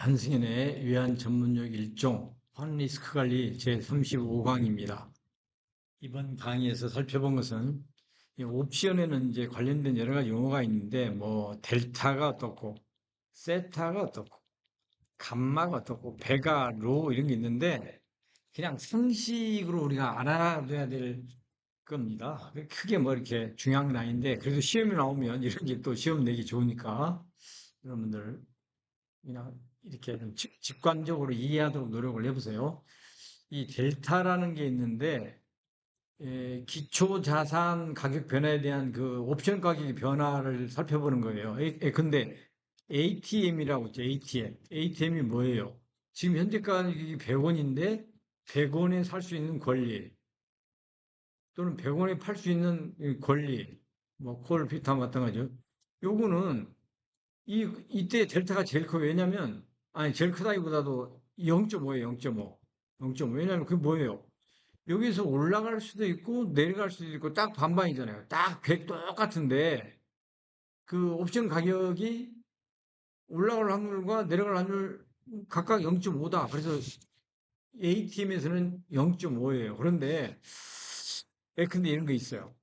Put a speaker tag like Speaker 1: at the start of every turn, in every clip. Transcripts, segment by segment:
Speaker 1: 한승연의 위안 전문역 일종 환리스크 관리 제35강입니다. 이번 강의에서 살펴본 것은 옵션에는 이제 관련된 여러 가지 용어가 있는데 뭐 델타가 어떻고 세타가 어떻고 감마가 어떻고 베가 로 이런 게 있는데 그냥 상식으로 우리가 알아둬야 될 겁니다. 크게 뭐 이렇게 중요한 건 아닌데 그래도 시험이 나오면 이런 게 또 시험 내기 좋으니까 여러분들 그냥 이렇게 좀 직, 관적으로 이해하도록 노력을 해보세요. 이 델타라는 게 있는데 에, 기초 자산 가격 변화에 대한 그 옵션 가격 변화를 살펴보는 거예요. 에, 에, 근데 ATM이라고 있죠. ATM. ATM이 뭐예요? 지금 현재 가격이 100원인데 100원에 살 수 있는 권리 또는 100원에 팔 수 있는 권리 뭐 콜, 비타 마찬가지죠. 요거는 이, 이때 델타가 제일 커요. 왜냐면, 아니, 제일 크다기보다도 0.5예요, 0.5. 0.5. 왜냐면 그게 뭐예요? 여기서 올라갈 수도 있고, 내려갈 수도 있고, 딱 반반이잖아요. 딱 100 똑같은데, 그 옵션 가격이 올라갈 확률과 내려갈 확률 각각 0.5다. 그래서 A팀에서는 0.5예요. 그런데, 예, 근데 이런 거 있어요.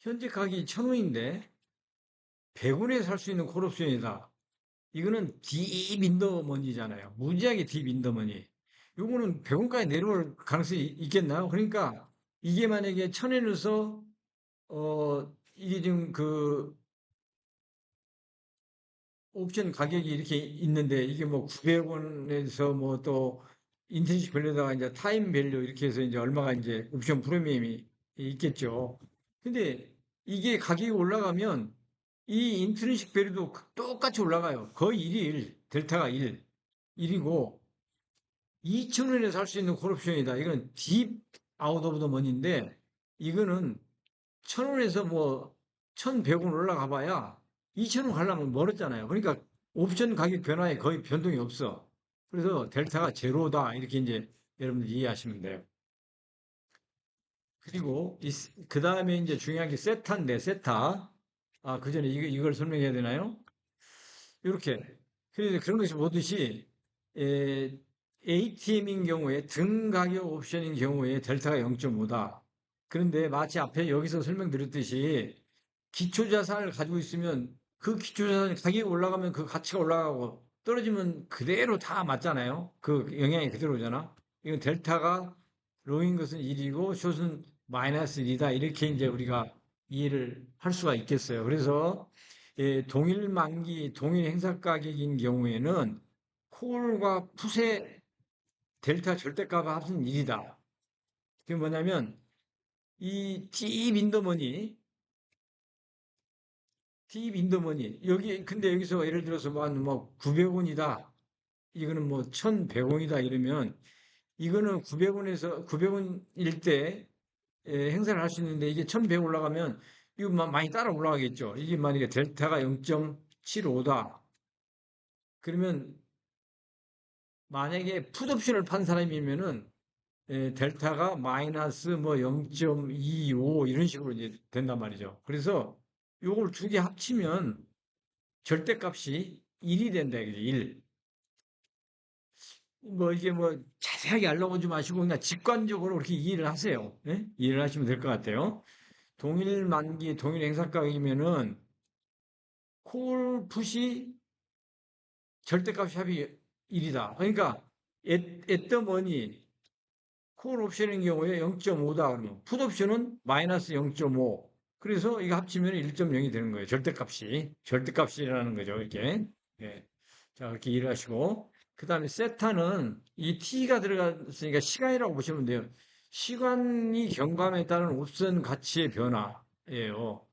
Speaker 1: 현재 가격이 1,000원인데 100원에 살 수 있는 콜옵션이다. 이거는 딥 인더머니잖아요. 무지하게 딥 인더머니. 요거는 100원까지 내려올 가능성이 있겠나요? 그러니까 이게 만약에 1000원에서 어 이게 지금 그 옵션 가격이 이렇게 있는데 이게 뭐 900원에서 뭐 또 인텐시 밸류다가 이제 타임 밸류 이렇게 해서 이제 얼마가 이제 옵션 프리미엄이 있겠죠. 근데 이게 가격이 올라가면 이 인트리식 밸류도 똑같이 올라가요. 거의 1이 1, 델타가 1, 1이고 2,000원에 살 수 있는 콜옵션이다. 이건 딥 아웃 오브 더 머니인데 이거는 1,000원에서 뭐 1,100원 올라가 봐야 2,000원 가려면 멀었잖아요. 그러니까 옵션 가격 변화에 거의 변동이 없어. 그래서 델타가 제로다. 이렇게 이제 여러분들 이해하시면 돼요. 그리고 그 다음에 이제 중요한 게 세타인데 세타. 아, 그 전에 이거, 이걸 설명해야 되나요? 이렇게. 그래서 그런 것이 뭐듯이 에, ATM인 경우에 등 가격 옵션인 경우에 델타가 0.5다. 그런데 마치 앞에 여기서 설명드렸듯이 기초자산을 가지고 있으면 그 기초자산 가격이 올라가면 그 가치가 올라가고 떨어지면 그대로 다 맞잖아요. 그 영향이 그대로잖아. 이건 델타가 로인 것은 1이고 숏은 마이너스 1이다. 이렇게 이제 우리가 이해를 할 수가 있겠어요. 그래서 예, 동일 만기, 동일 행사 가격인 경우에는 콜과 풋의 델타 절대값 합은 1이다. 그게 뭐냐면 이 T 빈더머니 T 빈더머니 여기 근데 여기서 예를 들어서 뭐 900원이다. 이거는 뭐 1100원이다 이러면 이거는 900원에서 900원일 때 예, 행사를 할 수 있는데 이게 1100 올라가면 이거 많이 따라 올라가겠죠. 이게 만약에 델타가 0.75다. 그러면 만약에 풋옵션을 판 사람이면은 예, 델타가 마이너스 뭐 0.25 이런 식으로 이제 된단 말이죠. 그래서 요걸 두 개 합치면 절대값이 1이 된다. 1. 뭐 이게 뭐 자세하게 알아보지 마시고 그냥 직관적으로 그렇게 이해를 하세요. 네? 이해를 하시면 될 것 같아요. 동일 만기, 동일 행사가격이면은 콜 풋이 절대값 샵이 1이다. 그러니까 애더머니 콜 옵션인 경우에 0.5다 그러면 풋 옵션은 마이너스 0.5 그래서 이거 합치면 1.0이 되는 거예요. 절대값이 절대값이라는 거죠. 이렇게 네. 자 그렇게 이해를 하시고 그 다음에 세타는 이 t가 들어갔으니까 시간이라고 보시면 돼요. 시간이 경감에 따른 옵션 가치의 변화예요.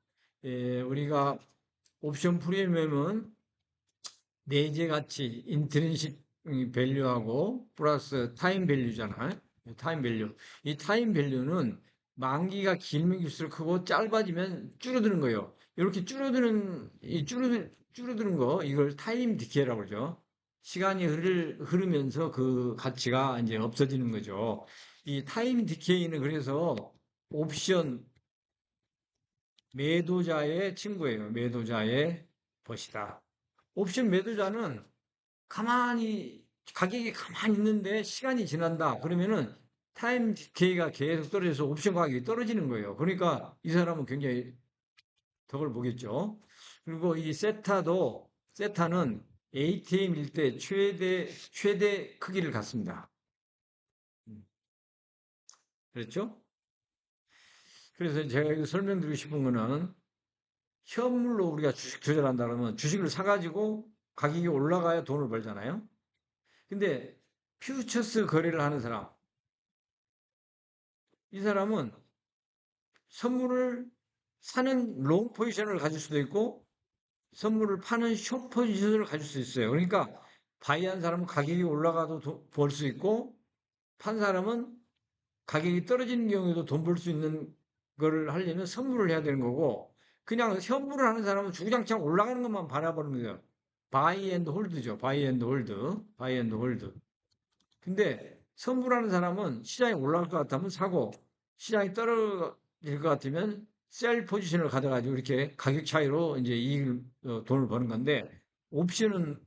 Speaker 1: 예, 우리가 옵션 프리미엄은 내재 가치, 인트린식 밸류하고 플러스 타임 밸류잖아요. 타임 밸류. 이 타임 밸류는 만기가 길면 길수록 크고 짧아지면 줄어드는 거예요. 이렇게 줄어드는 이 줄어드, 줄어드는 거 이걸 타임 디케라고 그러죠. 시간이 흐를, 흐르면서 그 가치가 이제 없어지는 거죠. 이 타임 디케이는 그래서 옵션 매도자의 친구예요. 매도자의 것이다. 옵션 매도자는 가만히 가격이 가만히 있는데 시간이 지난다. 그러면은 타임 디케이가 계속 떨어져서 옵션 가격이 떨어지는 거예요. 그러니까 이 사람은 굉장히 덕을 보겠죠. 그리고 이 세타도 세타는 ATM일 때 최대 최대 크기를 갖습니다. 음. 그렇죠? 그래서 제가 설명드리고 싶은 거는 현물로 우리가 주식 투자를 한다 그러면 주식을 사가지고 가격이 올라가야 돈을 벌잖아요. 근데 퓨처스 거래를 하는 사람, 이 사람은 선물을 사는 롱 포지션을 가질 수도 있고 선물을 파는 숏 포지션을 가질 수 있어요. 그러니까 바이한 사람은 가격이 올라가도 벌 수 있고 판 사람은 가격이 떨어지는 경우에도 돈 벌 수 있는 거를 하려면 선물을 해야 되는 거고 그냥 현물을 하는 사람은 주구장창 올라가는 것만 바라보는 거예요. 바이 앤드 홀드죠. 바이 앤드 홀드. 바이 앤드 홀드. 근데 선물하는 사람은 시장이 올라갈 것 같으면 사고 시장이 떨어질 것 같으면 셀 포지션을 가져가지고 이렇게 가격 차이로 이제 이익을 어, 돈을 버는 건데 옵션은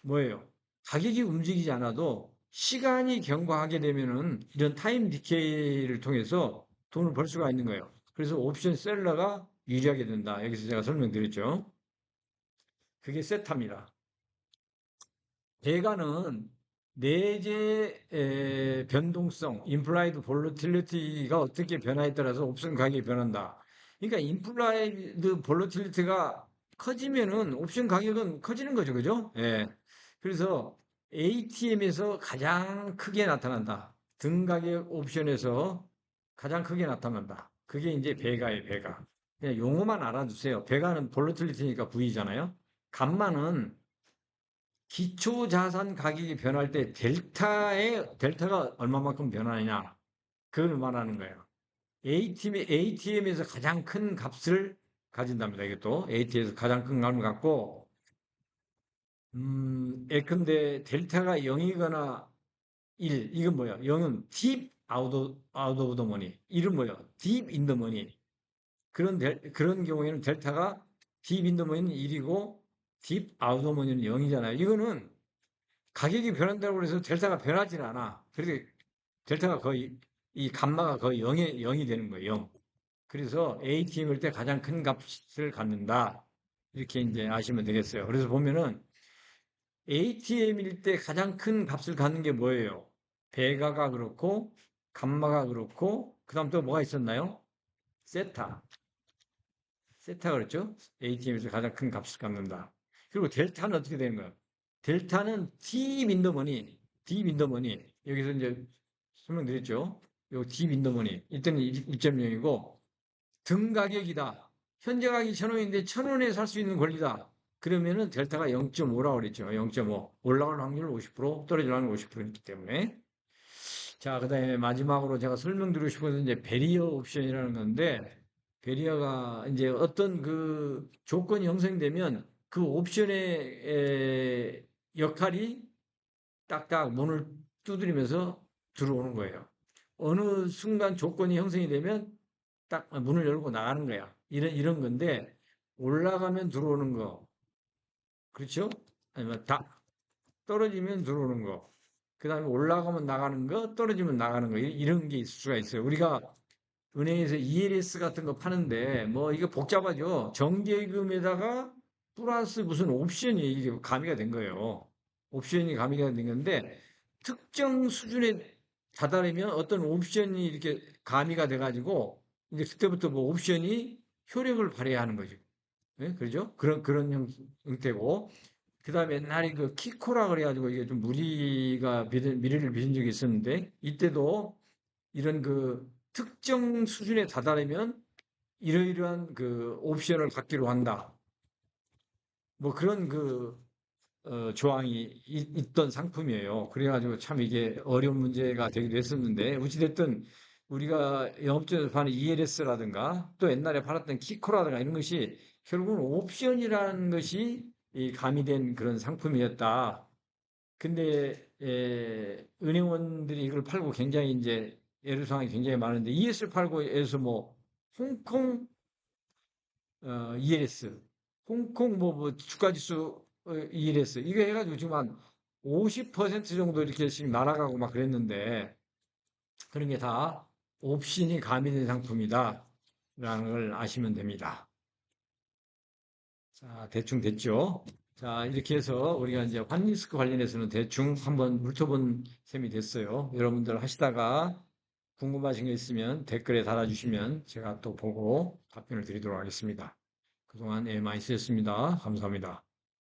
Speaker 1: 뭐예요? 가격이 움직이지 않아도 시간이 경과하게 되면은 이런 타임 디케이를 통해서 돈을 벌 수가 있는 거예요. 그래서 옵션 셀러가 유리하게 된다. 여기서 제가 설명드렸죠. 그게 세타입니다. 대가는 내재 의 변동성, 임플라이드 볼로틸리티가 어떻게 변화에 따라서 옵션 가격이 변한다. 그러니까 임플라이드 볼로틸리티가 커지면은 옵션 가격은 커지는 거죠. 그죠? 예. 그래서 ATM에서 가장 크게 나타난다. 등가격 옵션에서 가장 크게 나타난다. 그게 이제 배가예요, 배가. 그냥 용어만 알아두세요. 배가는 볼로틸리티니까 V잖아요. 감마는 기초 자산 가격이 변할 때 델타의 델타가 얼마만큼 변하느냐 그걸 말하는 거예요. ATM, ATM에서 가장 큰 값을 가진답니다. 이것도 ATM에서 가장 큰 값을 갖고 음, 예컨대 델타가 0이거나 1 이건 뭐야? 0은 deep out of, out of the money. 1은 뭐야? deep in the money. 그런 델, 그런 경우에는 델타가 deep in the money는 1이고 딥 아웃오머니는 0이잖아요. 이거는 가격이 변한다고 해서 델타가 변하지는 않아. 그래서 델타가 거의 이 감마가 거의 0에 0이 되는 거예요. 0. 그래서 ATM일 때 가장 큰 값을 갖는다. 이렇게 이제 아시면 되겠어요. 그래서 보면은 ATM일 때 가장 큰 값을 갖는 게 뭐예요? 배가가 그렇고 감마가 그렇고 그 다음 또 뭐가 있었나요? 세타. 세타 그랬죠? ATM에서 가장 큰 값을 갖는다. 그리고 델타는 어떻게 되는 거야? 델타는 D 민더머니, D 민더머니. 여기서 이제 설명드렸죠? 요 D 민더머니. 이때는 1.0이고 등 가격이다. 현재 가격이 1,000원인데 1,000원에 살 수 있는 권리다. 그러면은 델타가 0.5라고 그랬죠. 0.5. 올라갈 확률 50%, 떨어질 확률 50%있기 때문에. 자, 그 다음에 마지막으로 제가 설명드리고 건 이제 베리어 옵션이라는 건데, 베리어가 이제 어떤 그 조건이 형성되면 그 옵션의 역할이 딱딱 문을 두드리면서 들어오는 거예요. 어느 순간 조건이 형성이 되면 딱 문을 열고 나가는 거야. 이런, 이런 건데, 올라가면 들어오는 거. 그렇죠? 아니면 다 떨어지면 들어오는 거. 그 다음에 올라가면 나가는 거, 떨어지면 나가는 거. 이런 게 있을 수가 있어요. 우리가 은행에서 ELS 같은 거 파는데, 뭐, 이거 복잡하죠? 정기예금에다가 플러스 무슨 옵션이 이게 가미가 된 거예요. 옵션이 가미가 된 건데 특정 수준에 다다르면 어떤 옵션이 이렇게 가미가 돼가지고 이제 그때부터 뭐 옵션이 효력을 발휘하는 거죠. 네? 그러죠? 그런 그런 형, 형태고 그 다음에 옛날에 그 키코라 그래가지고 이게 좀 무리가 미래를 빚은 적이 있었는데 이때도 이런 그 특정 수준에 다다르면 이러이러한 그 옵션을 갖기로 한다. 뭐 그런 그 어, 조항이 있, 던 상품이에요. 그래가지고 참 이게 어려운 문제가 되기도 했었는데 어찌됐든 우리가 영업점에서 파는 ELS라든가 또 옛날에 팔았던 키코라든가 이런 것이 결국은 옵션이라는 것이 이 가미된 그런 상품이었다. 근데 에, 은행원들이 이걸 팔고 굉장히 이제 애로사항이 굉장히 많은데 ES를 팔고 해서 뭐 홍콩 어, ELS 홍콩 뭐, 뭐 주가지수 일했어요. 이거 해가지고 지금 한 50% 정도 이렇게 지금 날아가고 막 그랬는데 그런 게 다 옵션이 가미된 상품이다. 라는 걸 아시면 됩니다. 자, 대충 됐죠? 자, 이렇게 해서 우리가 이제 환리스크 관련해서는 대충 한번 물어본 셈이 됐어요. 여러분들 하시다가 궁금하신 거 있으면 댓글에 달아주시면 제가 또 보고 답변을 드리도록 하겠습니다. 그동안 예, 많이 쓰셨습니다. 감사합니다.